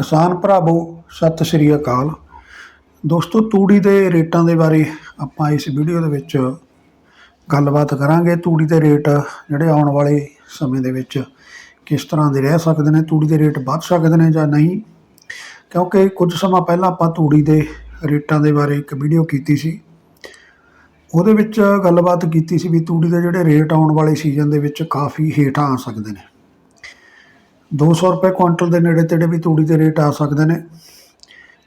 ਕਿਸਾਨ ਭਰਾਵੋ ਸਤਿ ਸ੍ਰੀ ਅਕਾਲ। ਦੋਸਤੋ, ਤੂੜੀ ਦੇ ਰੇਟਾਂ ਦੇ ਬਾਰੇ ਆਪਾਂ ਇਸ ਵੀਡੀਓ ਦੇ ਵਿੱਚ ਗੱਲਬਾਤ ਕਰਾਂਗੇ। ਤੂੜੀ ਦੇ ਰੇਟ ਜਿਹੜੇ ਆਉਣ ਵਾਲੇ ਸਮੇਂ ਦੇ ਵਿੱਚ ਕਿਸ ਤਰ੍ਹਾਂ ਦੇ ਰਹਿ ਸਕਦੇ ਨੇ, ਤੂੜੀ ਦੇ ਰੇਟ ਵੱਧ ਸਕਦੇ ਨੇ ਜਾਂ ਨਹੀਂ। ਕਿਉਂਕਿ ਕੁਝ ਸਮਾਂ ਪਹਿਲਾਂ ਆਪਾਂ ਤੂੜੀ ਦੇ ਰੇਟਾਂ ਦੇ ਬਾਰੇ ਇੱਕ ਵੀਡੀਓ ਕੀਤੀ ਸੀ। ਉਹਦੇ ਵਿੱਚ ਗੱਲਬਾਤ ਕੀਤੀ ਸੀ ਵੀ ਤੂੜੀ ਦੇ ਜਿਹੜੇ ਰੇਟ ਆਉਣ ਵਾਲੇ ਸੀਜ਼ਨ ਦੇ ਵਿੱਚ ਕਾਫੀ ਹੇਠਾਂ ਆ ਸਕਦੇ ਨੇ। 200 ਰੁਪਏ ਕੁਇੰਟਲ ਦੇ ਨੇੜੇ ਤੇੜੇ ਵੀ ਤੂੜੀ ਦੇ ਰੇਟ ਆ ਸਕਦੇ ਨੇ।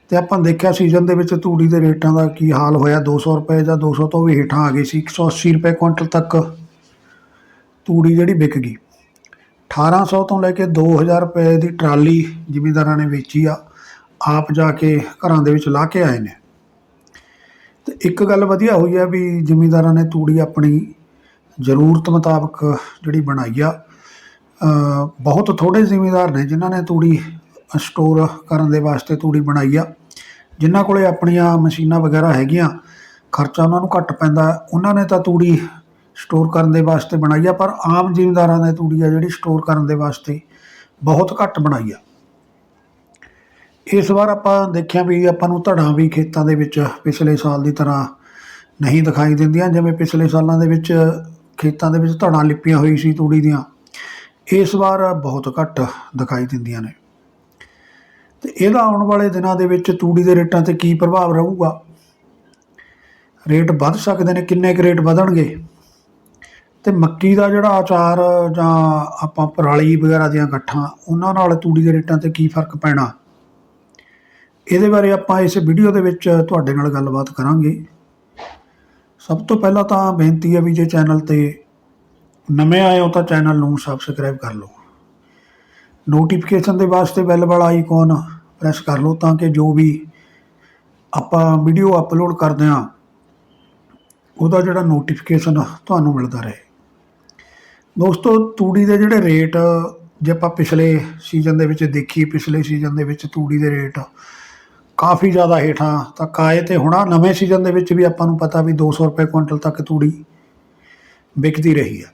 ਤੇ ਆਪਾਂ ਦੇਖਿਆ ਸੀਜ਼ਨ ਦੇ ਵਿੱਚ ਤੂੜੀ ਦੇ ਰੇਟਾਂ ਦਾ ਕੀ ਹਾਲ ਹੋਇਆ। 200 ਰੁਪਏ ਜਾਂ 200 ਤੋਂ ਵੀ ਹੇਠਾਂ ਆ ਗਈ ਸੀ। 180 ਰੁਪਏ ਕੁਇੰਟਲ ਤੱਕ ਤੂੜੀ ਜਿਹੜੀ ਵਿਕ ਗਈ। 1800 ਤੋਂ ਲੈ ਕੇ 2000 ਰੁਪਏ ਦੀ ਟਰਾਲੀ ਜ਼ਿਮੀਂਦਾਰਾਂ ਨੇ ਵੇਚੀ ਆ। ਆਪ ਜਾ ਕੇ ਘਰਾਂ ਦੇ ਵਿੱਚ ਲਾ ਕੇ ਆਏ ਨੇ। ਤੇ ਇੱਕ ਗੱਲ ਵਧੀਆ ਹੋਈ ਆ ਵੀ ਜ਼ਿਮੀਂਦਾਰਾਂ ਨੇ ਤੂੜੀ ਆਪਣੀ ਜ਼ਰੂਰਤ ਮੁਤਾਬਕ ਜਿਹੜੀ ਬਣਾਈ ਆ ਬਹੁਤ ਥੋੜ੍ਹੇ ਜ਼ਿਮੀਂਦਾਰ ਨੇ ਜਿਨ੍ਹਾਂ ਨੇ ਤੂੜੀ ਸਟੋਰ ਕਰਨ ਦੇ ਵਾਸਤੇ ਤੂੜੀ ਬਣਾਈ ਆ। ਜਿਨ੍ਹਾਂ ਕੋਲੇ ਆਪਣੀਆਂ ਮਸ਼ੀਨਾਂ ਵਗੈਰਾ ਹੈਗੀਆਂ, ਖਰਚਾ ਉਹਨਾਂ ਨੂੰ ਘੱਟ ਪੈਂਦਾ ਉਹਨਾਂ ਨੇ ਤਾਂ ਤੂੜੀ ਸਟੋਰ ਕਰਨ ਦੇ ਵਾਸਤੇ ਬਣਾਈ ਆ, ਪਰ ਆਮ ਜ਼ਿਮੀਂਦਾਰਾਂ ਨੇ ਤੂੜੀ ਆ ਜਿਹੜੀ ਸਟੋਰ ਕਰਨ ਦੇ ਵਾਸਤੇ ਬਹੁਤ ਘੱਟ ਬਣਾਈ ਆ। ਇਸ ਵਾਰ ਆਪਾਂ ਦੇਖਿਆ ਵੀ ਆਪਾਂ ਨੂੰ ਧੜਾਂ ਵੀ ਖੇਤਾਂ ਦੇ ਵਿੱਚ ਪਿਛਲੇ ਸਾਲ ਦੀ ਤਰ੍ਹਾਂ ਨਹੀਂ ਦਿਖਾਈ ਦਿੰਦੀਆਂ, ਜਿਵੇਂ ਪਿਛਲੇ ਸਾਲਾਂ ਦੇ ਵਿੱਚ ਖੇਤਾਂ ਦੇ ਵਿੱਚ ਧੜਾਂ ਲਿਪੀਆਂ ਹੋਈ ਸੀ ਤੂੜੀ ਦੀਆਂ। ਇਸ ਵਾਰ ਬਹੁਤ ਘੱਟ ਦਿਖਾਈ ਦਿੰਦੀਆਂ ਨੇ। ਤੇ ਇਹਦਾ ਆਉਣ ਵਾਲੇ ਦਿਨਾਂ ਦੇ ਵਿੱਚ ਤੂੜੀ ਦੇ ਰੇਟਾਂ ਤੇ ਕੀ ਪ੍ਰਭਾਵ ਰਹੂਗਾ? ਰੇਟ ਵੱਧ ਸਕਦੇ ਨੇ, ਕਿੰਨੇ ਕੁ ਰੇਟ ਵਧਣਗੇ? ਤੇ ਮੱਕੀ ਦਾ ਜਿਹੜਾ ਆਚਾਰ ਜਾਂ ਆਪਾਂ ਪਰਾਲੀ ਵਗੈਰਾ ਦੀਆਂ ਗੱਠਾਂ, ਉਹਨਾਂ ਨਾਲ ਤੂੜੀ ਦੇ ਰੇਟਾਂ ਤੇ ਕੀ ਫ਼ਰਕ ਪੈਣਾ? ਇਹਦੇ ਬਾਰੇ ਆਪਾਂ ਇਸ ਵੀਡੀਓ ਦੇ ਵਿੱਚ ਤੁਹਾਡੇ ਨਾਲ ਗੱਲਬਾਤ ਕਰਾਂਗੇ। ਸਭ ਤੋਂ ਪਹਿਲਾਂ ਤਾਂ ਬੇਨਤੀ ਹੈ ਵੀ ਜੇ ਚੈਨਲ ਤੇ ਨਵੇਂ ਆਏ ਹੋ ਤਾਂ ਚੈਨਲ ਨੂੰ ਸਬਸਕ੍ਰਾਈਬ ਕਰ ਲਓ। ਨੋਟੀਫਿਕੇਸ਼ਨ ਦੇ ਵਾਸਤੇ ਬੈਲ ਵਾਲਾ ਆਈਕਨ ਪ੍ਰੈਸ ਕਰ ਲਓ ਤਾਂ ਕਿ ਜੋ ਵੀ ਆਪਾਂ ਵੀਡੀਓ ਅਪਲੋਡ ਕਰਦੇ ਹਾਂ, ਉਹਦਾ ਜਿਹੜਾ ਨੋਟੀਫਿਕੇਸ਼ਨ ਤੁਹਾਨੂੰ ਮਿਲਦਾ ਰਹੇ। ਦੋਸਤੋ, ਤੂੜੀ ਦੇ ਜਿਹੜੇ ਰੇਟ ਜੇ ਆਪਾਂ ਪਿਛਲੇ ਸੀਜ਼ਨ ਦੇ ਵਿੱਚ ਦੇਖੀਏ, ਪਿਛਲੇ ਸੀਜ਼ਨ ਦੇ ਵਿੱਚ ਤੂੜੀ ਦੇ ਰੇਟ ਕਾਫੀ ਜ਼ਿਆਦਾ ਹੇਠਾਂ ਤੱਕ ਆਏ ਤੇ ਹੁਣ ਨਵੇਂ ਸੀਜ਼ਨ ਦੇ ਵਿੱਚ ਵੀ ਆਪਾਂ ਨੂੰ ਪਤਾ ਵੀ 200 ਰੁਪਏ ਕੁਇੰਟਲ ਤੱਕ ਤੂੜੀ ਵਿਕਦੀ ਰਹੀ ਹੈ।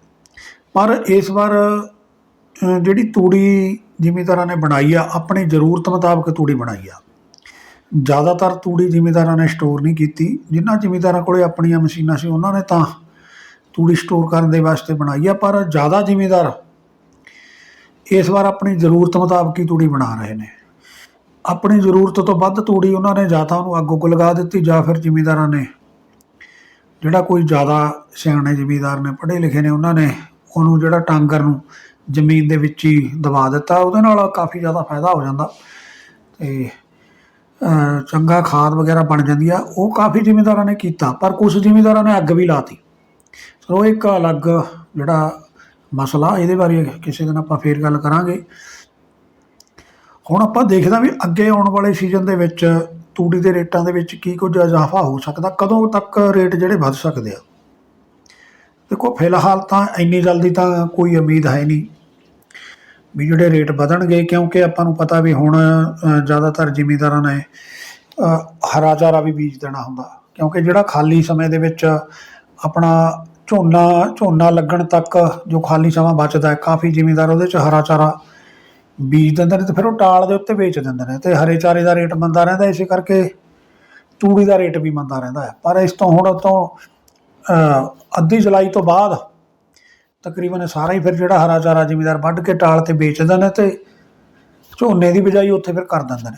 ਪਰ ਇਸ ਵਾਰ ਜਿਹੜੀ ਤੂੜੀ ਜ਼ਿਮੀਂਦਾਰਾਂ ਨੇ ਬਣਾਈ ਆ, ਆਪਣੀ ਜ਼ਰੂਰਤ ਮੁਤਾਬਕ ਤੂੜੀ ਬਣਾਈ ਆ। ਜ਼ਿਆਦਾਤਰ ਤੂੜੀ ਜ਼ਿਮੀਂਦਾਰਾਂ ਨੇ ਸਟੋਰ ਨਹੀਂ ਕੀਤੀ। ਜਿਨ੍ਹਾਂ ਜ਼ਿਮੀਂਦਾਰਾਂ ਕੋਲੇ ਆਪਣੀਆਂ ਮਸ਼ੀਨਾਂ ਸੀ, ਉਹਨਾਂ ਨੇ ਤਾਂ ਤੂੜੀ ਸਟੋਰ ਕਰਨ ਦੇ ਵਾਸਤੇ ਬਣਾਈ ਆ, ਪਰ ਜ਼ਿਆਦਾ ਜ਼ਿਮੀਂਦਾਰ ਇਸ ਵਾਰ ਆਪਣੀ ਜ਼ਰੂਰਤ ਮੁਤਾਬਕ ਹੀ ਤੂੜੀ ਬਣਾ ਰਹੇ ਨੇ। ਆਪਣੀ ਜ਼ਰੂਰਤ ਤੋਂ ਵੱਧ ਤੂੜੀ ਉਹਨਾਂ ਨੇ ਜਾਂ ਤਾਂ ਉਹਨੂੰ ਅੱਗ ਉੱਗ ਲਗਾ ਦਿੱਤੀ, ਜਾਂ ਫਿਰ ਜ਼ਿਮੀਂਦਾਰਾਂ ਨੇ, ਜਿਹੜਾ ਕੋਈ ਜ਼ਿਆਦਾ ਸਿਆਣੇ ਜ਼ਿਮੀਂਦਾਰ ਨੇ, ਪੜ੍ਹੇ ਲਿਖੇ ਨੇ, ਉਹਨਾਂ ਨੇ ਉਹਨੂੰ ਜਿਹੜਾ ਟਾਂਗਰ ਨੂੰ ਜ਼ਮੀਨ ਦੇ ਵਿੱਚ ਹੀ ਦਬਾ ਦਿੱਤਾ, ਉਹਦੇ ਨਾਲ ਕਾਫੀ ਜ਼ਿਆਦਾ ਫਾਇਦਾ ਹੋ ਜਾਂਦਾ। ਤੇ ਚੰਗਾ ਖਾਦ ਵਗੈਰਾ ਬਣ ਜਾਂਦੀ ਆ, ਉਹ ਕਾਫੀ ਜ਼ਿਮੀਂਦਾਰਾਂ ਨੇ ਕੀਤਾ, ਪਰ ਕੁਝ ਜ਼ਿਮੀਂਦਾਰਾਂ ਨੇ ਅੱਗ ਵੀ ਲਾਤੀ। ਸੋ ਇੱਕ ਅਲੱਗ ਜਿਹੜਾ ਮਸਲਾ, ਇਹਦੇ ਬਾਰੇ ਕਿਸੇ ਦਿਨ ਆਪਾਂ ਫੇਰ ਗੱਲ ਕਰਾਂਗੇ। ਹੁਣ ਆਪਾਂ ਦੇਖਦੇ ਹਾਂ ਵੀ ਅੱਗੇ ਆਉਣ ਵਾਲੇ ਸੀਜ਼ਨ ਦੇ ਵਿੱਚ ਤੂੜੀ ਦੇ ਰੇਟਾਂ ਦੇ ਵਿੱਚ ਕੀ ਕੁਝ ਇਜ਼ਾਫਾ ਹੋ ਸਕਦਾ, ਕਦੋਂ ਤੱਕ ਰੇਟ ਜਿਹੜੇ ਵੱਧ ਸਕਦੇ ਆ। ਦੇਖੋ, ਫਿਲਹਾਲ ਤਾਂ ਇੰਨੀ ਜਲਦੀ ਤਾਂ ਕੋਈ ਉਮੀਦ ਹੈ ਨਹੀਂ ਵੀ ਜਿਹੜੇ ਰੇਟ ਵਧਣਗੇ, ਕਿਉਂਕਿ ਆਪਾਂ ਨੂੰ ਪਤਾ ਵੀ ਹੁਣ ਜ਼ਿਆਦਾਤਰ ਜ਼ਿਮੀਂਦਾਰਾਂ ਨੇ ਹਰਾ ਚਾਰਾ ਵੀ ਬੀਜ ਦੇਣਾ ਹੁੰਦਾ। ਕਿਉਂਕਿ ਜਿਹੜਾ ਖਾਲੀ ਸਮੇਂ ਦੇ ਵਿੱਚ ਆਪਣਾ ਝੋਨਾ ਝੋਨਾ ਲੱਗਣ ਤੱਕ ਜੋ ਖਾਲੀ ਸਮਾਂ ਬਚਦਾ ਹੈ, ਕਾਫੀ ਜ਼ਿਮੀਂਦਾਰ ਉਹਦੇ ਚ ਹਰਾ ਚਾਰਾ ਬੀਜ ਦਿੰਦੇ ਨੇ ਤੇ ਫਿਰ ਉਹ ਟਾਲ ਦੇ ਉੱਤੇ ਵੇਚ ਦਿੰਦੇ ਨੇ ਤੇ ਹਰੇ ਚਾਰੇ ਦਾ ਰੇਟ ਮੰਦਾ ਰਹਿੰਦਾ, ਇਸੇ ਕਰਕੇ ਤੂੜੀ ਦਾ ਰੇਟ ਵੀ ਮੰਦਾ ਰਹਿੰਦਾ ਹੈ। ਪਰ ਇਸ ਤੋਂ ਹੁਣ ਤੋਂ ਅੱਧੀ ਜੁਲਾਈ ਤੋਂ ਬਾਅਦ ਤਕਰੀਬਨ ਸਾਰਾ ਹੀ ਫਿਰ ਜਿਹੜਾ ਹਰਾ ਚਾਰਾ ਜ਼ਿਮੀਦਾਰ ਵੱਢ ਕੇ ਟਾਲ ਤੇ ਵੇਚਦੇ ਨੇ ਤੇ ਝੋਨੇ ਦੀ ਬਿਜਾਈ ਉੱਥੇ ਫਿਰ ਕਰ ਦਿੰਦੇ ਨੇ।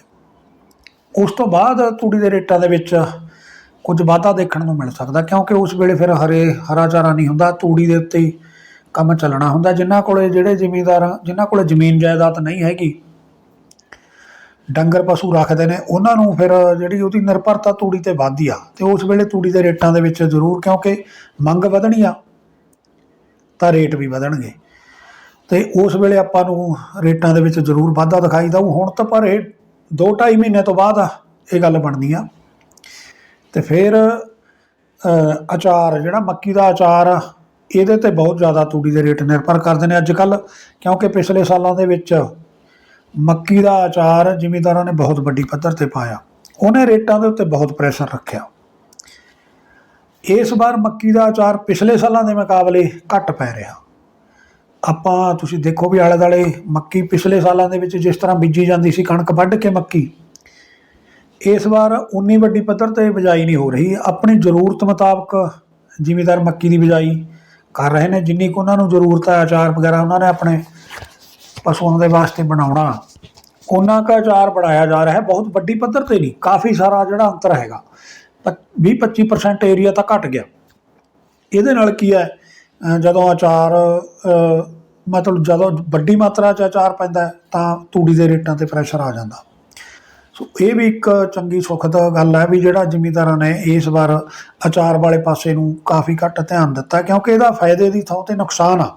ਉਸ ਤੋਂ ਬਾਅਦ ਤੂੜੀ ਦੇ ਰੇਟਾਂ ਦੇ ਵਿੱਚ ਕੁਝ ਵਾਧਾ ਦੇਖਣ ਨੂੰ ਮਿਲ ਸਕਦਾ ਕਿਉਂਕਿ ਉਸ ਵੇਲੇ ਫਿਰ ਹਰੇ ਹਰਾ ਚਾਰਾ ਨਹੀਂ ਹੁੰਦਾ, ਤੂੜੀ ਦੇ ਉੱਤੇ ਕੰਮ ਚੱਲਣਾ ਹੁੰਦਾ। ਜਿਨ੍ਹਾਂ ਕੋਲੇ ਜਿਹੜੇ ਜ਼ਿਮੀਂਦਾਰ, ਜਿਨ੍ਹਾਂ ਕੋਲੇ ਜ਼ਮੀਨ ਜਾਇਦਾਦ ਨਹੀਂ ਹੈਗੀ ਡੰਗਰ ਪਸ਼ੂ ਰੱਖਦੇ ਨੇ ਉਹਨਾਂ ਨੂੰ ਫਿਰ ਜਿਹੜੀ ਉਹਦੀ ਨਿਰਭਰਤਾ ਤੂੜੀ ਤੇ ਵੱਧਦੀ ਆ ਤੇ ਉਸ ਵੇਲੇ ਤੂੜੀ ਦੇ ਰੇਟਾਂ ਦੇ ਵਿੱਚ ਜ਼ਰੂਰ ਕਿਉਂਕਿ ਮੰਗ ਵਧਣੀ ਆ ਤਾਂ ਰੇਟ ਵੀ ਵਧਣਗੇ। ਤੇ ਉਸ ਵੇਲੇ ਆਪਾਂ ਨੂੰ ਰੇਟਾਂ ਦੇ ਵਿੱਚ ਜ਼ਰੂਰ ਵਾਧਾ ਦਿਖਾਈ ਦਊ। ਹੁਣ ਤਾਂ ਪਰ ਇਹ 2-2.5 ਮਹੀਨੇ ਤੋਂ ਬਾਅਦ ਇਹ ਗੱਲ ਬਣਦੀ ਆ। ਤੇ ਫਿਰ ਅਚਾਰ ਜਿਹੜਾ ਮੱਕੀ ਦਾ ਅਚਾਰ ਆ, ਇਹਦੇ ਤੇ ਬਹੁਤ ਜ਼ਿਆਦਾ ਤੂੜੀ ਦੇ ਰੇਟ ਨਿਰਭਰ ਕਰਦੇ ਨੇ ਅੱਜ ਕੱਲ ਕਿਉਂਕਿ ਪਿਛਲੇ ਸਾਲਾਂ ਦੇ ਵਿੱਚ ਮੱਕੀ ਦਾ ਆਚਾਰ ਜ਼ਿਮੀਂਦਾਰਾਂ ਨੇ ਬਹੁਤ ਵੱਡੀ ਪੱਧਰ ਤੇ ਪਾਇਆ। ਉਹਨੇ ਰੇਟਾਂ ਦੇ ਉੱਤੇ ਬਹੁਤ ਪ੍ਰੈਸ਼ਰ ਰੱਖਿਆ। ਇਸ ਵਾਰ ਮੱਕੀ ਦਾ ਆਚਾਰ ਪਿਛਲੇ ਸਾਲਾਂ ਦੇ ਮੁਕਾਬਲੇ ਘੱਟ ਪੈ ਰਿਹਾ। ਆਪਾਂ ਤੁਸੀਂ ਦੇਖੋ ਵੀ ਆਲੇ ਦਾਲੇ ਮੱਕੀ ਪਿਛਲੇ ਸਾਲਾਂ ਦੇ ਵਿੱਚ ਜਿਸ ਤਰ੍ਹਾਂ ਬੀਜੀ ਜਾਂਦੀ ਸੀ, ਕਣਕ ਵੱਢ ਕੇ ਮੱਕੀ। ਇਸ ਵਾਰ ਉਨੀ ਵੱਡੀ ਪੱਧਰ ਤੇ ਬਿਜਾਈ ਨਹੀਂ ਹੋ ਰਹੀ। ਆਪਣੀ ਜ਼ਰੂਰਤ ਮੁਤਾਬਕ ਜ਼ਿਮੀਦਾਰ ਮੱਕੀ ਦੀ ਬਿਜਾਈ ਕਰ ਰਹੇ ਨੇ। ਜਿੰਨੀ ਕੁ ਉਹਨਾਂ ਨੂੰ ਜ਼ਰੂਰਤ ਹੈ, ਆਚਾਰ ਵਗੈਰਾ ਉਹਨਾਂ ਨੇ ਆਪਣੇ ਪਸ਼ੂਆਂ ਦੇ ਵਾਸਤੇ ਬਣਾਉਣਾ। ਉਹਨਾਂ ਦਾ ਅਚਾਰ ਬਣਾਇਆ ਜਾ ਰਿਹਾ ਹੈ। ਬਹੁਤ ਵੱਡੀ ਪੱਧਰ ਤੇ ਨਹੀਂ, ਕਾਫੀ ਸਾਰਾ ਜਿਹੜਾ ਅੰਤਰ ਹੈਗਾ। 20-25% ਏਰੀਆ ਤਾਂ ਘਟ ਗਿਆ। ਇਹਦੇ ਨਾਲ ਕੀ ਹੈ? ਜਦੋਂ ਅਚਾਰ ਮਤਲਬ ਜਦੋਂ ਵੱਡੀ ਮਾਤਰਾ 'ਚ ਅਚਾਰ ਪੈਂਦਾ ਤਾਂ ਤੂੜੀ ਦੇ ਰੇਟਾਂ ਤੇ ਪ੍ਰੈਸ਼ਰ ਆ ਜਾਂਦਾ। ਸੋ ਇਹ ਵੀ ਇੱਕ ਚੰਗੀ ਸੁਖਦ ਗੱਲ ਹੈ ਵੀ ਜਿਹੜਾ ਜ਼ਿਮੀਂਦਾਰਾਂ ਨੇ ਇਸ ਵਾਰ ਅਚਾਰ ਵਾਲੇ ਪਾਸੇ ਨੂੰ ਕਾਫੀ ਘੱਟ ਧਿਆਨ ਦਿੱਤਾ ਕਿਉਂਕਿ ਇਹਦਾ ਫਾਇਦੇ ਦੀ ਥਾਂ ਤੇ ਨੁਕਸਾਨ ਆ।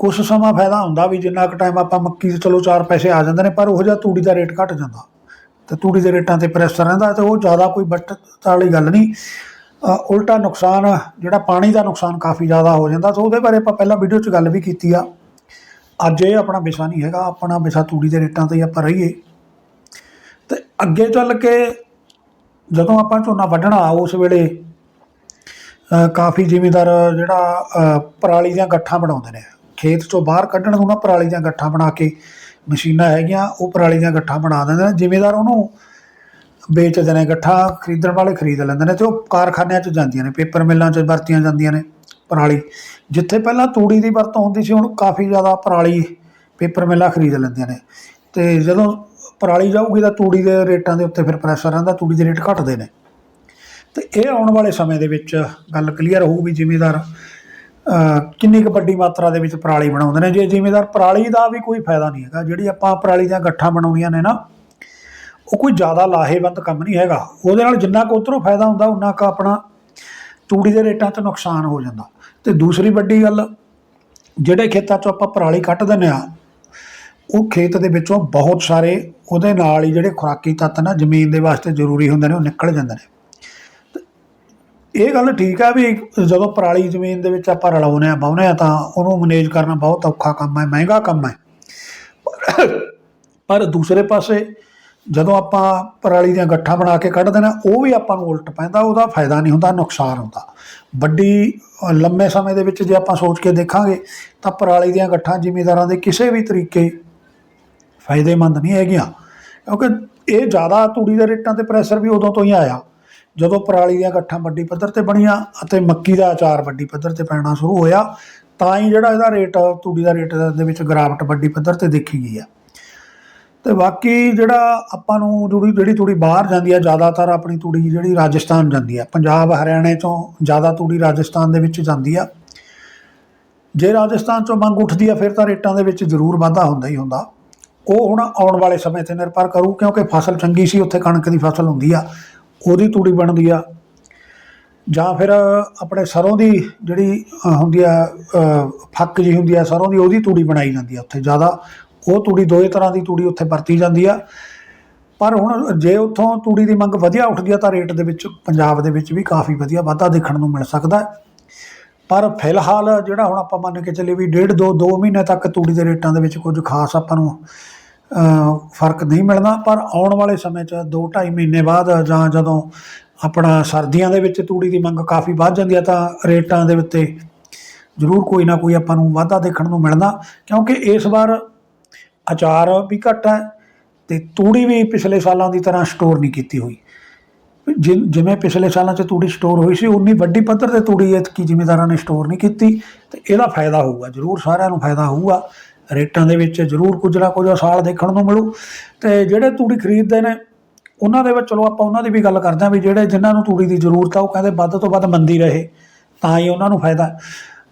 ਕੁਝ ਸਮਾਂ ਫਾਇਦਾ ਹੁੰਦਾ ਵੀ ਜਿੰਨਾ ਕੁ ਟਾਈਮ ਆਪਾਂ ਮੱਕੀ 'ਚ ਚਲੋ 4 ਪੈਸੇ ਆ ਜਾਂਦੇ ਨੇ, ਪਰ ਉਹ ਜਿਹਾ ਤੂੜੀ ਦਾ ਰੇਟ ਘਟ ਜਾਂਦਾ। ਤੇ ਤੂੜੀ ਦੇ ਰੇਟਾਂ ਤੇ ਪ੍ਰੈਸ਼ਰ ਰਹਿੰਦਾ ਤੇ ਉਹ ਜ਼ਿਆਦਾ ਕੋਈ ਬਚਤ ਵਾਲੀ ਗੱਲ ਨਹੀਂ। ਉਲਟਾ ਨੁਕਸਾਨ, ਜਿਹੜਾ ਪਾਣੀ ਦਾ ਨੁਕਸਾਨ ਕਾਫੀ ਜ਼ਿਆਦਾ ਹੋ ਜਾਂਦਾ ਸੋ ਉਹਦੇ ਬਾਰੇ ਆਪਾਂ ਪਹਿਲਾਂ ਵੀਡੀਓ 'ਚ ਗੱਲ ਵੀ ਕੀਤੀ ਆ। ਅੱਜ ਇਹ ਆਪਣਾ ਵਿਸ਼ਾ ਨਹੀਂ ਹੈਗਾ, ਆਪਣਾ ਵਿਸ਼ਾ ਤੂੜੀ ਦੇ ਰੇਟਾਂ ਤੇ ਹੀ ਆਪਾਂ ਰਹੀਏ। ਤੇ ਅੱਗੇ ਚੱਲ ਕੇ ਜਦੋਂ ਆਪਾਂ ਝੋਨਾ ਵੱਢਣਾ, ਉਸ ਵੇਲੇ ਕਾਫੀ ਜ਼ਿਮੀਦਾਰ ਜਿਹੜਾ ਪਰਾਲੀ ਦੀਆਂ ਗੱਠਾਂ ਬਣਾਉਂਦੇ ਨੇ। ਖੇਤ ਚੋਂ ਬਾਹਰ ਕੱਢਣ ਨੂੰ ਨਾ ਪਰਾਲੀ ਦੀਆਂ ਗੱਠਾਂ ਬਣਾ ਕੇ ਮਸ਼ੀਨਾਂ ਹੈਗੀਆਂ, ਉਹ ਪਰਾਲੀ ਦੀਆਂ ਗੱਠਾਂ ਬਣਾ ਦਿੰਦੇ ਨੇ। ਜ਼ਿਮੀਂਦਾਰ ਉਹਨੂੰ ਵੇਚਦੇ ਨੇ, ਗੱਠਾਂ ਖਰੀਦਣ ਵਾਲੇ ਖਰੀਦ ਲੈਂਦੇ ਨੇ ਤੇ ਉਹ ਕਾਰਖਾਨਿਆਂ 'ਚ ਜਾਂਦੀਆਂ ਨੇ, ਪੇਪਰ ਮਿੱਲਾਂ 'ਚ ਵਰਤੀਆਂ ਜਾਂਦੀਆਂ ਨੇ ਪਰਾਲੀ। ਜਿੱਥੇ ਪਹਿਲਾਂ ਤੂੜੀ ਦੀ ਵਰਤੋਂ ਹੁੰਦੀ ਸੀ, ਹੁਣ ਕਾਫੀ ਜ਼ਿਆਦਾ ਪਰਾਲੀ ਪੇਪਰ ਮਿੱਲਾਂ ਖਰੀਦ ਲੈਂਦੀਆਂ ਨੇ। ਤੇ ਜਦੋਂ ਪਰਾਲੀ ਜਾਊਗੀ ਤਾਂ ਤੂੜੀ ਦੇ ਰੇਟਾਂ ਦੇ ਉੱਤੇ ਫਿਰ ਪ੍ਰੈਸ਼ਰ ਰਹਿੰਦਾ, ਤੂੜੀ ਦੇ ਰੇਟ ਘਟਦੇ ਨੇ। ਤੇ ਇਹ ਆਉਣ ਵਾਲੇ ਸਮੇਂ ਦੇ ਵਿੱਚ ਗੱਲ ਕਲੀਅਰ ਹੋਊਗੀ ਜ਼ਿਮੀਦਾਰ। ਕਿੰਨੀ ਕੁ ਵੱਡੀ ਮਾਤਰਾ ਦੇ ਵਿੱਚ ਪਰਾਲੀ ਬਣਾਉਂਦੇ ਨੇ? ਜੇ ਜ਼ਿਮੀਦਾਰ ਪਰਾਲੀ ਦਾ ਵੀ ਕੋਈ ਫਾਇਦਾ ਨਹੀਂ ਹੈਗਾ, ਜਿਹੜੀ ਆਪਾਂ ਪਰਾਲੀ ਦੀਆਂ ਗੱਠਾਂ ਬਣਾਉਣੀਆਂ ਨੇ ਨਾ, ਉਹ ਕੋਈ ਜ਼ਿਆਦਾ ਲਾਹੇਵੰਦ ਕੰਮ ਨਹੀਂ ਹੈਗਾ। ਉਹਦੇ ਨਾਲ ਜਿੰਨਾ ਕੁ ਉੱਧਰੋਂ ਫਾਇਦਾ ਹੁੰਦਾ, ਉਨਾ ਕੁ ਆਪਣਾ ਤੂੜੀ ਦੇ ਰੇਟਾਂ 'ਤੇ ਨੁਕਸਾਨ ਹੋ ਜਾਂਦਾ। ਤੇ ਦੂਸਰੀ ਵੱਡੀ ਗੱਲ, ਜਿਹੜੇ ਖੇਤਾਂ 'ਚੋਂ ਆਪਾਂ ਪਰਾਲੀ ਕੱਢ ਦਿੰਦੇ ਆ ਉਹ ਖੇਤ ਦੇ ਵਿੱਚੋਂ ਬਹੁਤ ਸਾਰੇ ਉਹਦੇ ਨਾਲ ਹੀ ਜਿਹੜੇ ਖੁਰਾਕੀ ਤੱਤ ਨਾ, ਜ਼ਮੀਨ ਦੇ ਵਾਸਤੇ ਜ਼ਰੂਰੀ ਹੁੰਦੇ ਨੇ, ਉਹ ਨਿਕਲ ਜਾਂਦੇ ਨੇ। ਇਹ ਗੱਲ ਠੀਕ ਹੈ ਵੀ ਜਦੋਂ ਪਰਾਲੀ ਜ਼ਮੀਨ ਦੇ ਵਿੱਚ ਆਪਾਂ ਰਲਾਉਂਦੇ ਆ ਬਾਉਂਦੇ ਆ ਤਾਂ ਉਹਨੂੰ ਮੈਨੇਜ ਕਰਨਾ ਬਹੁਤ ਔਖਾ ਕੰਮ ਹੈ, ਮਹਿੰਗਾ ਕੰਮ ਹੈ। ਪਰ- ਦੂਸਰੇ ਪਾਸੇ ਜਦੋਂ ਆਪਾਂ ਪਰਾਲੀ ਦੀਆਂ ਗੱਠਾਂ ਬਣਾ ਕੇ ਕੱਢਦੇ ਨੇ, ਉਹ ਵੀ ਆਪਾਂ ਨੂੰ ਉਲਟ ਪੈਂਦਾ, ਉਹਦਾ ਫਾਇਦਾ ਨਹੀਂ ਹੁੰਦਾ, ਨੁਕਸਾਨ ਹੁੰਦਾ। ਵੱਡੀ ਲੰਮੇ ਸਮੇਂ ਦੇ ਵਿੱਚ ਜੇ ਆਪਾਂ ਸੋਚ ਕੇ ਦੇਖਾਂਗੇ, ਤਾਂ ਪਰਾਲੀ ਦੀਆਂ ਗੱਠਾਂ ਜ਼ਿਮੀਦਾਰਾਂ ਦੇ ਕਿਸੇ ਵੀ ਤਰੀਕੇ ਫਾਇਦੇਮੰਦ ਨਹੀਂ ਹੈਗੀਆਂ। ਕਿਉਂਕਿ ਇਹ ਜ਼ਿਆਦਾ ਤੂੜੀ ਦੇ ਰੇਟਾਂ ਤੇ ਪ੍ਰੈਸ਼ਰ ਵੀ ਉਦੋਂ ਤੋਂ ਹੀ ਆਇਆ। ਜਦੋਂ ਪਰਾਲੀ ਦੀਆਂ ਗੱਠਾਂ ਵੱਡੀ ਪੱਧਰ ਤੇ ਬਣੀਆਂ ਅਤੇ ਮੱਕੀ ਦਾ ਅਚਾਰ ਵੱਡੀ ਪੱਧਰ ਤੇ ਪੈਣਾ ਸ਼ੁਰੂ ਹੋਇਆ, ਤਾਂ ਹੀ ਜਿਹੜਾ ਇਹਦਾ ਰੇਟ, ਤੂੜੀ ਦਾ ਰੇਟ ਦੇ ਵਿੱਚ ਗਿਰਾਵਟ ਵੱਡੀ ਪੱਧਰ ਤੇ ਦੇਖੀ ਗਈ ਆ। ਤੇ ਬਾਕੀ ਜਿਹੜਾ ਆਪਾਂ ਨੂੰ ਜਿਹੜੀ ਜਿਹੜੀ ਤੂੜੀ ਬਾਹਰ ਜਾਂਦੀ ਆ, ਜ਼ਿਆਦਾਤਰ ਆਪਣੀ ਤੂੜੀ ਜਿਹੜੀ ਰਾਜਸਥਾਨ ਜਾਂਦੀ ਆ। ਪੰਜਾਬ, ਹਰਿਆਣੇ ਤੋਂ ਜ਼ਿਆਦਾ ਤੂੜੀ ਰਾਜਸਥਾਨ ਦੇ ਵਿੱਚ ਜਾਂਦੀ ਆ। ਜੇ ਰਾਜਸਥਾਨ ਚੋਂ ਮੰਗ ਉੱਠਦੀ ਆ, ਫਿਰ ਤਾਂ ਰੇਟਾਂ ਦੇ ਵਿੱਚ ਜ਼ਰੂਰ ਵਾਧਾ ਹੁੰਦਾ ਹੀ ਹੁੰਦਾ। ਉਹ ਹੁਣ ਆਉਣ ਵਾਲੇ ਸਮੇਂ ਤੇ ਨਿਰਭਰ ਕਰੂ, ਕਿਉਂਕਿ ਫਸਲ ਚੰਗੀ ਸੀ, ਉੱਥੇ ਕਣਕ ਦੀ ਫਸਲ ਹੁੰਦੀ ਆ। ਉਹਦੀ ਤੂੜੀ ਬਣਦੀ ਆ। ਜਾਂ ਫਿਰ ਆਪਣੇ ਸਰੋਂ ਦੀ ਜਿਹੜੀ ਹੁੰਦੀ ਆ ਫੱਕ ਜੀ ਹੁੰਦੀ ਆ ਸਰੋਂ ਦੀ, ਉਹਦੀ ਤੂੜੀ ਬਣਾਈ ਜਾਂਦੀ ਆ ਉੱਥੇ ਜ਼ਿਆਦਾ। ਉਹ ਤੂੜੀ ਦੋਏ ਤਰ੍ਹਾਂ ਦੀ ਤੂੜੀ ਉੱਥੇ ਵਰਤੀ ਜਾਂਦੀ ਆ। ਪਰ ਹੁਣ ਜੇ ਉੱਥੋਂ ਤੂੜੀ ਦੀ ਮੰਗ ਵਧੀਆ ਉੱਠਦੀ ਆ ਤਾਂ ਰੇਟ ਦੇ ਵਿੱਚ, ਪੰਜਾਬ ਦੇ ਵਿੱਚ ਵੀ ਕਾਫੀ ਵਧੀਆ ਵਾਧਾ ਦੇਖਣ ਨੂੰ ਮਿਲ ਸਕਦਾ ਪਰ ਫਿਲਹਾਲ ਜਿਹੜਾ ਹੁਣ ਆਪਾਂ ਮੰਨ ਕੇ ਚੱਲੇ ਵੀ ਡੇਢ ਦੋ ਦੋ ਮਹੀਨੇ ਤੱਕ ਤੂੜੀ ਦੇ ਰੇਟਾਂ ਦੇ ਵਿੱਚ ਕੁਝ ਖਾਸ ਆਪਾਂ ਨੂੰ ਫ਼ਰਕ ਨਹੀਂ ਮਿਲਣਾ ਪਰ ਆਉਣ ਵਾਲੇ ਸਮੇਂ 'ਚ 2.5 ਮਹੀਨੇ ਬਾਅਦ ਜਾਂ ਜਦੋਂ ਆਪਣਾ ਸਰਦੀਆਂ ਦੇ ਵਿੱਚ ਤੂੜੀ ਦੀ ਮੰਗ ਕਾਫੀ ਵੱਧ ਜਾਂਦੀ ਹੈ ਤਾਂ ਰੇਟਾਂ ਦੇ ਉੱਤੇ ਜ਼ਰੂਰ ਕੋਈ ਨਾ ਕੋਈ ਆਪਾਂ ਨੂੰ ਵਾਧਾ ਦੇਖਣ ਨੂੰ ਮਿਲਣਾ, ਕਿਉਂਕਿ ਇਸ ਵਾਰ ਅਚਾਰ ਵੀ ਘੱਟ ਹੈ ਤੇ ਤੂੜੀ ਵੀ ਪਿਛਲੇ ਸਾਲਾਂ ਦੀ ਤਰ੍ਹਾਂ ਸਟੋਰ ਨਹੀਂ ਕੀਤੀ ਹੋਈ। ਜਿ- ਜਿਵੇਂ ਪਿਛਲੇ ਸਾਲਾਂ 'ਚ ਤੂੜੀ ਸਟੋਰ ਹੋਈ ਸੀ, ਉਨੀ ਵੱਡੀ ਪੱਧਰ ਤੇ ਤੂੜੀ ਇਤਕੀ ਜ਼ਿਮੀਦਾਰਾਂ ਨੇ ਸਟੋਰ ਨਹੀਂ ਕੀਤੀ ਤੇ ਇਹਦਾ ਫਾਇਦਾ ਹੋਊਗਾ, ਜ਼ਰੂਰ ਸਾਰਿਆਂ ਨੂੰ ਫਾਇਦਾ ਹੋਊਗਾ। ਰੇਟਾਂ ਦੇ ਵਿੱਚ ਜ਼ਰੂਰ ਕੁਝ ਨਾ ਕੁਝ ਸਾਲ ਦੇਖਣ ਨੂੰ ਮਿਲੂ। ਤੇ ਜਿਹੜੇ ਤੂੜੀ ਖਰੀਦਦੇ ਨੇ, ਉਹਨਾਂ ਦੇ ਵਿੱਚ ਚਲੋ ਆਪਾਂ ਉਹਨਾਂ ਦੀ ਵੀ ਗੱਲ ਕਰਦੇ ਹਾਂ ਵੀ ਜਿਹੜੇ ਜਿਨ੍ਹਾਂ ਨੂੰ ਤੂੜੀ ਦੀ ਜ਼ਰੂਰਤ ਆ, ਉਹ ਕਹਿੰਦੇ ਵੱਧ ਤੋਂ ਵੱਧ ਮੰਦੀ ਰਹੇ, ਤਾਂ ਹੀ ਉਹਨਾਂ ਨੂੰ ਫਾਇਦਾ।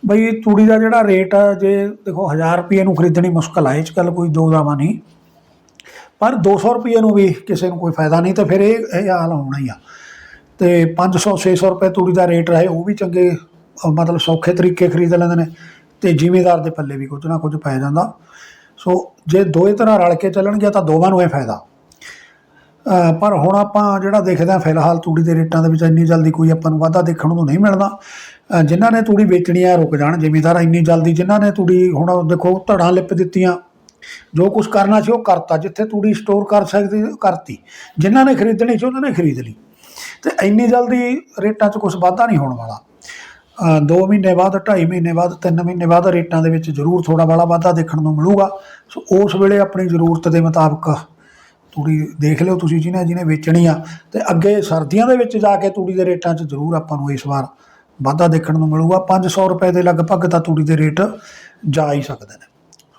ਬਈ ਤੂੜੀ ਦਾ ਜਿਹੜਾ ਰੇਟ ਆ, ਜੇ ਦੇਖੋ 1000 ਰੁਪਏ ਨੂੰ ਖਰੀਦਣੀ ਮੁਸ਼ਕਲ ਆ, ਇਹ 'ਚ ਗੱਲ ਕੋਈ ਦੋ ਦਾਵਾ ਨਹੀਂ। ਪਰ 200 ਰੁਪਏ ਨੂੰ ਵੀ ਕਿਸੇ ਨੂੰ ਕੋਈ ਫਾਇਦਾ ਨਹੀਂ, ਤੇ ਫਿਰ ਇਹ ਇਹ ਹਾਲ ਹੋਣਾ ਹੀ ਆ। ਤੇ 500 600 ਰੁਪਏ ਤੂੜੀ ਦਾ ਰੇਟ ਰਹੇ, ਉਹ ਵੀ ਚੰਗੇ, ਮਤਲਬ ਸੌਖੇ ਤਰੀਕੇ ਖਰੀਦ ਲੈਂਦੇ ਨੇ। ਤੇ ਜ਼ਿਮੀਦਾਰ ਦੇ ਪੱਲੇ ਵੀ ਕੁਝ ਨਾ ਕੁਝ ਪੈ ਜਾਂਦਾ। ਸੋ ਜੇ ਦੋਏ ਤਰ੍ਹਾਂ ਰਲ ਕੇ ਚੱਲਣਗੇ ਤਾਂ ਦੋਵਾਂ ਨੂੰ ਇਹ ਫਾਇਦਾ। ਪਰ ਹੁਣ ਆਪਾਂ ਜਿਹੜਾ ਦੇਖਦੇ ਹਾਂ, ਫਿਲਹਾਲ ਤੂੜੀ ਦੇ ਰੇਟਾਂ ਦੇ ਵਿੱਚ ਇੰਨੀ ਜਲਦੀ ਕੋਈ ਆਪਾਂ ਨੂੰ ਵਾਧਾ ਦੇਖਣ ਨੂੰ ਨਹੀਂ ਮਿਲਦਾ। ਜਿਨ੍ਹਾਂ ਨੇ ਤੂੜੀ ਵੇਚਣੀ ਆ ਰੁਕ ਜਾਣ, ਜ਼ਿਮੀਦਾਰ ਇੰਨੀ ਜਲਦੀ ਜਿਨ੍ਹਾਂ ਨੇ ਤੂੜੀ ਹੁਣ ਦੇਖੋ ਧੜਾਂ ਲਿਪ ਦਿੱਤੀਆਂ, ਜੋ ਕੁਝ ਕਰਨਾ ਸੀ ਉਹ ਕਰਤਾ, ਜਿੱਥੇ ਤੂੜੀ ਸਟੋਰ ਕਰ ਸਕਦੀ, ਕਰਤੀ। ਜਿਨ੍ਹਾਂ ਨੇ ਖਰੀਦਣੀ ਸੀ, ਉਹਨਾਂ ਨੇ ਖਰੀਦ ਲਈ। ਤੇ ਇੰਨੀ ਜਲਦੀ ਰੇਟਾਂ 'ਚ ਕੁਝ ਵਾਧਾ ਨਹੀਂ ਹੋਣ ਵਾਲਾ। 2 ਮਹੀਨੇ ਬਾਅਦ 2.5 ਮਹੀਨੇ ਬਾਅਦ 3 ਮਹੀਨੇ ਬਾਅਦ ਰੇਟਾਂ ਦੇ ਵਿੱਚ ਜ਼ਰੂਰ ਥੋੜਾ ਬਾਲਾ ਵਾਧਾ ਦੇਖਣ ਨੂੰ ਮਿਲੂਗਾ। ਸੋ ਉਸ ਵੇਲੇ ਆਪਣੀ ਜ਼ਰੂਰਤ ਦੇ ਮੁਤਾਬਕ ਤੂੜੀ ਦੇਖ ਲਿਓ ਤੁਸੀਂ ਜਿਹਨੇ ਜਿਹਨੇ ਵੇਚਣੀ ਆ। ਤੇ ਅੱਗੇ ਸਰਦੀਆਂ ਦੇ ਵਿੱਚ ਜਾ ਕੇ ਤੂੜੀ ਦੇ ਰੇਟਾਂ 'ਚ ਜ਼ਰੂਰ ਆਪਾਂ ਨੂੰ ਇਸ ਵਾਰ ਵਾਧਾ ਦੇਖਣ ਨੂੰ ਮਿਲੂਗਾ। 500 ਰੁਪਏ ਦੇ ਲਗਭਗ ਤਾਂ ਤੂੜੀ ਦੇ ਰੇਟ ਜਾ ਹੀ ਸਕਦੇ ਨੇ।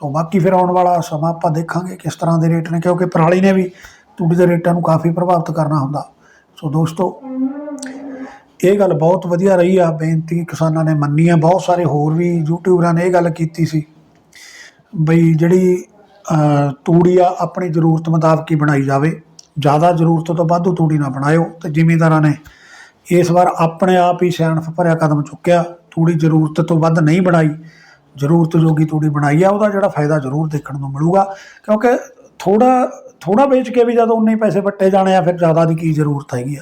ਸੋ ਬਾਕੀ ਫਿਰ ਆਉਣ ਵਾਲਾ ਸਮਾਂ ਆਪਾਂ ਦੇਖਾਂਗੇ ਕਿਸ ਤਰ੍ਹਾਂ ਦੇ ਰੇਟ ਨੇ, ਕਿਉਂਕਿ ਪਰਾਲੀ ਨੇ ਵੀ ਤੂੜੀ ਦੇ ਰੇਟਾਂ ਨੂੰ ਕਾਫੀ ਪ੍ਰਭਾਵਿਤ ਕਰਨਾ ਹੁੰਦਾ। ਸੋ ਦੋਸਤੋ ਇਹ ਗੱਲ ਬਹੁਤ ਵਧੀਆ ਰਹੀ ਆ, ਬੇਨਤੀ ਕਿਸਾਨਾਂ ਨੇ ਮੰਨੀ ਆ। ਬਹੁਤ ਸਾਰੇ ਹੋਰ ਵੀ ਯੂਟਿਊਬਰਾਂ ਨੇ ਇਹ ਗੱਲ ਕੀਤੀ ਸੀ ਬਈ ਜਿਹੜੀ ਤੂੜੀ ਆ, ਆਪਣੀ ਜ਼ਰੂਰਤ ਮੁਤਾਬਕ ਹੀ ਬਣਾਈ ਜਾਵੇ। ਜ਼ਿਆਦਾ ਜ਼ਰੂਰਤ ਤੋਂ ਵਾਧੂ ਤੂੜੀ ਨਾ ਬਣਾਇਓ। ਤੇ ਜ਼ਿਮੀਂਦਾਰਾਂ ਨੇ ਇਸ ਵਾਰ ਆਪਣੇ ਆਪ ਹੀ ਸਿਆਣਪ ਭਰਿਆ ਕਦਮ ਚੁੱਕਿਆ। ਤੂੜੀ ਜ਼ਰੂਰਤ ਤੋਂ ਵੱਧ ਨਹੀਂ ਬਣਾਈ। ਜ਼ਰੂਰਤ ਜੋਗੀ ਤੂੜੀ ਬਣਾਈ ਆ, ਉਹਦਾ ਜਿਹੜਾ ਫਾਇਦਾ ਜ਼ਰੂਰ ਦੇਖਣ ਨੂੰ ਮਿਲੂਗਾ। ਕਿਉਂਕਿ ਥੋੜਾ ਥੋੜਾ ਵੇਚ ਕੇ ਵੀ ਜਦੋਂ ਉਨੇ ਹੀ ਪੈਸੇ ਵੱਟੇ ਜਾਣੇ ਆ, ਫਿਰ ਜ਼ਿਆਦਾ ਦੀ ਕੀ ਜ਼ਰੂਰਤ ਹੈਗੀ ਆ।